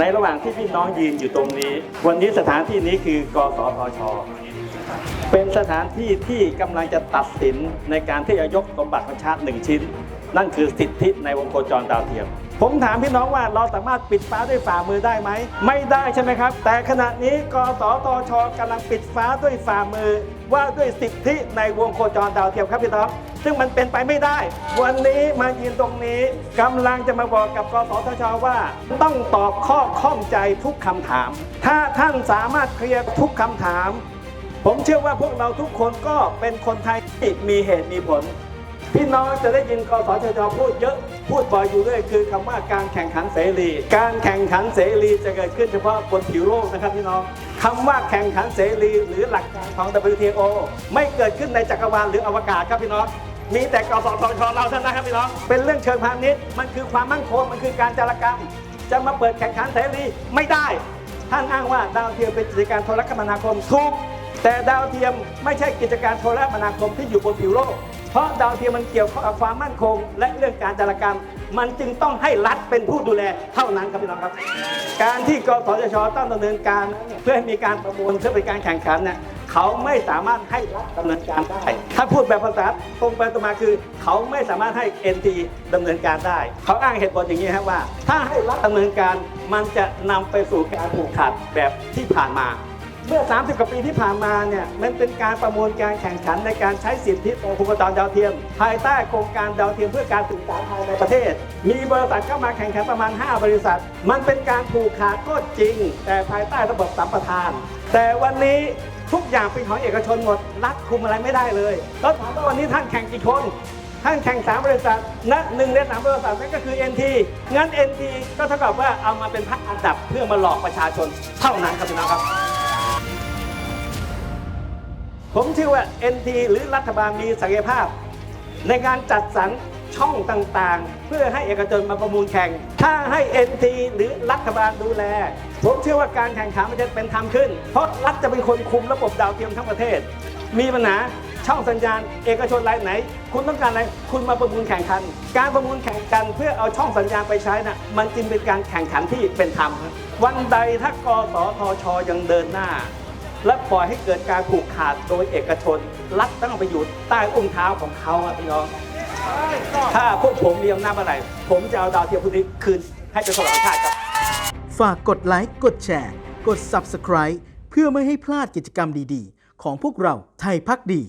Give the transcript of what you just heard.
ในระหว่างที่พี่น้องยืนอยู่ตรงนี้ วันนี้สถานที่นี้คือกสทช เป็นสถานที่ที่กำลังจะตัดสินในการที่จะยกสมบัติของชาติหนึ่งชิ้น นั่นคือสิทธิในวงโคจรดาวเทียม ผมถามพี่น้องว่าเราสามารถปิดฟ้าด้วยฝ่ามือได้ไหม ไม่ได้ใช่ไหมครับ แต่ขณะนี้กสทชกำลังปิดฟ้าด้วยฝ่ามือว่าด้วยสิทธิในวงโคจรดาวเทียมครับพี่น้อง ซึ่งมันเป็นไปไม่ได้ วันนี้มายืนตรงนี้กำลังจะมาบอกกับกสทชว่า ต้องตอบข้อข้องใจทุกคำถาม ถ้าท่านสามารถเคลียร์ทุกคำถาม ผมเชื่อว่าพวกเราทุกคนก็เป็นคนไทยที่มีเหตุมีผล พี่น้องจะได้ยินกสทชพูดเยอะพูดบ่อยอยู่เรื่อยคือคำว่าการแข่งขันเสรี การแข่งขันเสรีจะเกิดขึ้นเฉพาะบนผิวโลกนะครับพี่น้องคำว่าแข่งขันเสรี หรือหลักการของ WTO ไม่เกิดขึ้นในจักรวาลหรืออวกาศครับพี่น้อง มีแต่กสทชเราเท่านั้นครับพี่น้อง เป็นเรื่องเชิงพาณิชย์ มันคือความมั่นคง มันคือการจารกรรม จะมาเปิดแข่งขันเสรีไม่ได้ ท่านอ้างว่าดาวเทียมเป็นกิจการโทรคมนาคมถูกแต่ดาวเทียมไม่ใช่กิจการโทรคมนาคมที่อยู่บนผิวโลก เพราะดาวเทียมมันเกี่ยวกับความมั่นคง และเรื่องการจารกรรม มันจึงต้องให้รัฐเป็นผู้ดูแลเท่านั้นครับพี่น้องครับ การที่กสทชต้องดำเนินการเพื่อให้มีการประมูลเพื่อเป็นการแข่งขันเนี่ย เขาไม่สามารถให้รัฐดำเนินการได้ ถ้าพูดแบบภาษาตรงไปตรงมาคือ เขาไม่สามารถให้ NT ดำเนินการได้ เขาอ้างเหตุผลอย่างนี้ครับว่า ถ้าให้รัฐดำเนินการมันจะนำไปสู่การผูกขาดแบบที่ผ่านมาเมื่อ 30 กว่าปีที่ผ่านมาเนี่ย มันเป็นการประมวลการแข่งขันในการใช้สิทธิของภูมิจรดาวเทียม ภายใต้โครงการดาวเทียมเพื่อการสื่อสารภายในประเทศ มีบริษัทเข้ามาแข่งขันประมาณ 5 บริษัท มันเป็นการผูกขาดก็จริง แต่ภายใต้ระบบสัมปทาน แต่วันนี้ ทุกอย่างเป็นของเอกชนหมด รัฐคุมอะไรไม่ได้เลยแล้วถามว่าวันนี้ท่านแข่งกี่คน ท่านแข่งสามบริษัทนะหนึ่งในสามบริษัทนั่นก็คือ NT งั้น NT ก็เท่ากับว่าเอามาเป็นพักอันดับเพื่อมาหลอกประชาชนเท่านั้นครับพี่น้องครับ ผมเชื่อว่า NT หรือรัฐบาลมีศักยภาพ ในการจัดสรร ช่องต่างๆ เพื่อให้เอกชนมาประมูลแข่ง ถ้าให้ NT หรือรัฐบาลดูแล ผมเชื่อว่าการแข่งขันมันจะเป็นธรรมขึ้น เพราะรัฐจะเป็นคนคุมระบบดาวเทียมทั้งประเทศ มีปัญหาช่องสัญญาณ เอกชนรายไหน คุณต้องการอะไรคุณมาประมูลแข่งขัน การประมูลแข่งกันเพื่อเอาช่องสัญญาณไปใช้น่ะมันจึงเป็นการแข่งขันที่เป็นธรรมวันใดถ้ากสทชยังเดินหน้า และปล่อยให้เกิดการผูกขาดโดยเอกชน รัฐต้องไปอยู่ใต้อุ้งเท้าของเขาพี่น้อง ถ้าพวกผมมีอำนาจเมื่อไหร่ผมจะเอาดาวเทียมพวกนี้คืนให้เป็นของชาติครับ ฝากกดไลค์ กดแชร์ กด Subscribe เพื่อไม่ให้พลาดกิจกรรมดีๆ ของพวกเราไทยพักดี